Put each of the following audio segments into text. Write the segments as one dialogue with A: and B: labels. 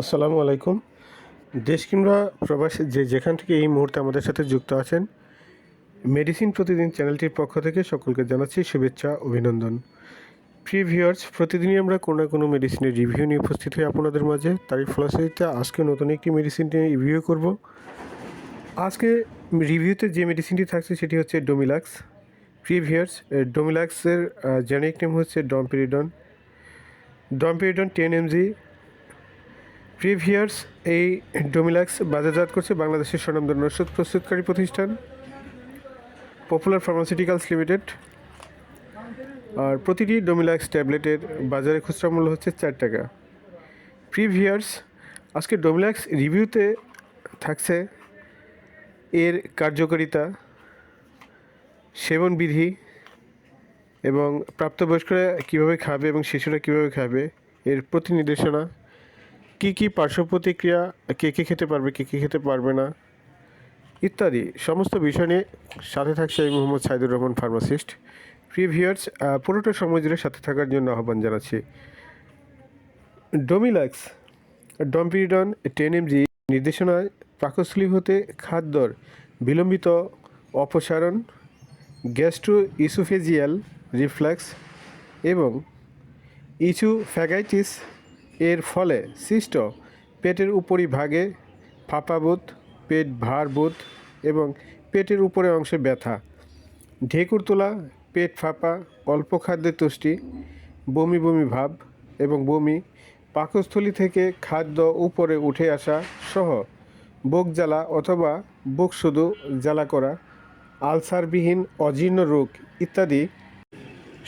A: আসসালামু আলাইকুম। দেশ কিংবা প্রবাসী যে যেখান থেকে এই মুহূর্তে আমাদের সাথে যুক্ত আছেন, মেডিসিন প্রতিদিন চ্যানেলটির পক্ষ থেকে সকলকে জানাচ্ছি শুভেচ্ছা, অভিনন্দন। প্রিয় ভিউয়ার্স, প্রতিদিনই আমরা কোনো না কোনো মেডিসিনের রিভিউ নিয়ে উপস্থিত হই আপনাদের মাঝে। তারই ফলশ্রুতিতে আজকে নতুন একটি মেডিসিন নিয়ে রিভিউ করব। আজকে রিভিউতে যে মেডিসিনটি থাকছে সেটি হচ্ছে ডোমিলাক্স। প্রিয় ভিউয়ার্স, ডোমিলাক্সের জেনেরিক নেম হচ্ছে ডমপিরিডন। ডমপিরিডন টেন এমজি। প্রিভিয়ার্স এই ডোমিলাক্স বাজারজাত করছে বাংলাদেশের স্বনামধন্য ওষুধ প্রস্তুতকারী প্রতিষ্ঠান। Popular pharmaceuticals limited. আর প্রতিটি ডোমিলাক্স ট্যাবলেটের বাজারে খুচরা মূল্য হচ্ছে চার টাকা। প্রিভিয়ার্স, আজকে ডোমিলাক্স রিভিউতে থাকছে এর কার্যকারিতা সেবন বিধি এবং প্রাপ্তবয়স্করা কীভাবে খাবে এবং শিশুরা কীভাবে খাবে এর প্রতি নির্দেশনা কী কী পার্শ্ব প্রতিক্রিয়া, কে কে খেতে পারবে, কে কে খেতে পারবে না, ইত্যাদি সমস্ত বিষয় নিয়ে সাথে থাকছে আমি মোহাম্মদ সাইদুর রহমান ফার্মাসিস্ট প্রিভিয়ার্স পুরোটা সময় জুড়ে সাথে থাকার জন্য আহ্বান জানাচ্ছি। ডোমিলাক্স ডম্পিডন টেন এমজি নির্দেশনায় পাকস্থলী হতে খাদ্যর বিলম্বিত, অপসারণ গ্যাস্ট্রো ইসোফেজিয়াল রিফ্লাক্স এবং ইচু ফ্যাগাইটিস এর ফলে সৃষ্ট পেটের উপরিভাগে ফাঁপাবোধ, পেট ভারবোধ এবং পেটের উপরের অংশে ব্যথা, ঢেকুর তোলা, পেট ফাঁপা অল্প খাদ্যের তুষ্টি, বমি বমি ভাব এবং বমি, পাকস্থলী থেকে খাদ্য উপরে উঠে আসা সহ বুক জ্বালা অথবা বুক শুধু জ্বালা করা, আলসারবিহীন অজীর্ণ রোগ ইত্যাদি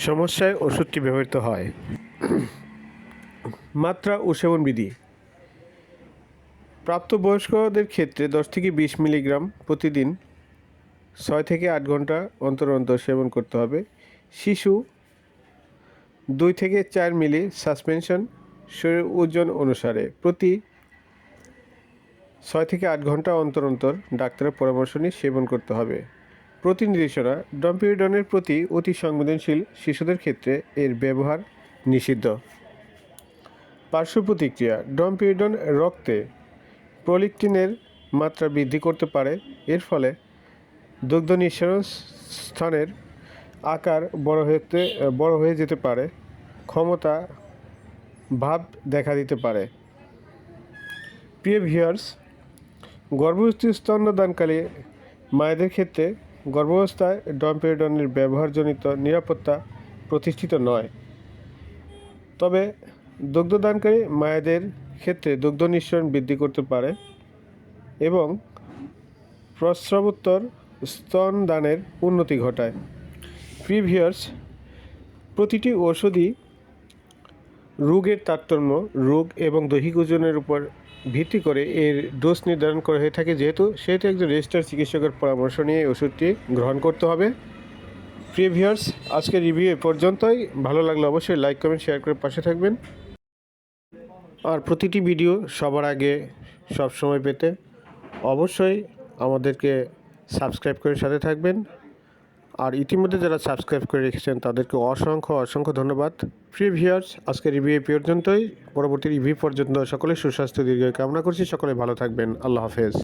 A: সমস্যায় ওষুধটি ব্যবহৃত হয়। মাত্রা ও সেবন বিধি। প্রাপ্তবয়স্কদের ক্ষেত্রে দশ থেকে বিশ মিলিগ্রাম প্রতিদিন ছয় থেকে আট ঘণ্টা অন্তর অন্তর সেবন করতে হবে। শিশু দুই থেকে চার মিলি সাসপেনশন শরীর ওজন অনুসারে প্রতি ছয় থেকে আট ঘণ্টা অন্তর অন্তর ডাক্তারের পরামর্শ নিয়ে সেবন করতে হবে। প্রতি ডম্পিউডনের প্রতি অতি সংবেদনশীল শিশুদের ক্ষেত্রে এর ব্যবহার নিষিদ্ধ। পার্শ্ব প্রতিক্রিয়া ডম্পিউডন রক্তে প্রোলিকটিনের মাত্রা বৃদ্ধি করতে পারে। এর ফলে দুগ্ধ নিঃসরণ স্থানের আকার বড় হতে, বড় হয়ে যেতে পারে, ক্ষমতা ভাব দেখা দিতে পারে। প্রিয় ভিউয়ার্স গর্ভবতী স্তন্যদানকালে মায়েদের ক্ষেত্রে গর্ভাবস্থায় ডম্পিউডনের ব্যবহারজনিত নিরাপত্তা প্রতিষ্ঠিত নয়। তবে দুগ্ধদানকারী মায়েদের ক্ষেত্রে দুগ্ধ নিঃসরণ বৃদ্ধি করতে পারে এবং প্রস্রাবোত্তর স্তন দানের উন্নতি ঘটায়। প্রিভিয়ার্স, প্রতিটি ওষুধই রোগের তারতম্য, রোগ এবং দৈহিক ওজনের উপর ভিত্তি করে এর ডোজ নির্ধারণ করা হয়ে থাকে। যেহেতু সেহেতু একজন রেজিস্টার চিকিৎসকের পরামর্শ নিয়ে ওষুধটি গ্রহণ করতে হবে। প্রিভিয়ার্স, আজকের রিভিউ এ পর্যন্তই। ভালো লাগলে অবশ্যই লাইক, কমেন্ট, শেয়ার করে পাশে থাকবেন। আর প্রতিটি ভিডিও সবার আগে সব সময় পেতে অবশ্যই আমাদেরকে সাবস্ক্রাইব করে সাথে থাকবেন। আর ইতিমধ্যে যারা সাবস্ক্রাইব করে রেখেছেন, তাদেরকে অসংখ্য অসংখ্য ধন্যবাদ। প্রিয় ভিউয়ার্স আজকের রিভিউ পর্যন্তই। পরবর্তী রিভিউ পর্যন্ত সকলে সুস্বাস্থ্য দীর্ঘ কামনা করছি। সকলে ভালো থাকবেন। আল্লাহ হাফেজ।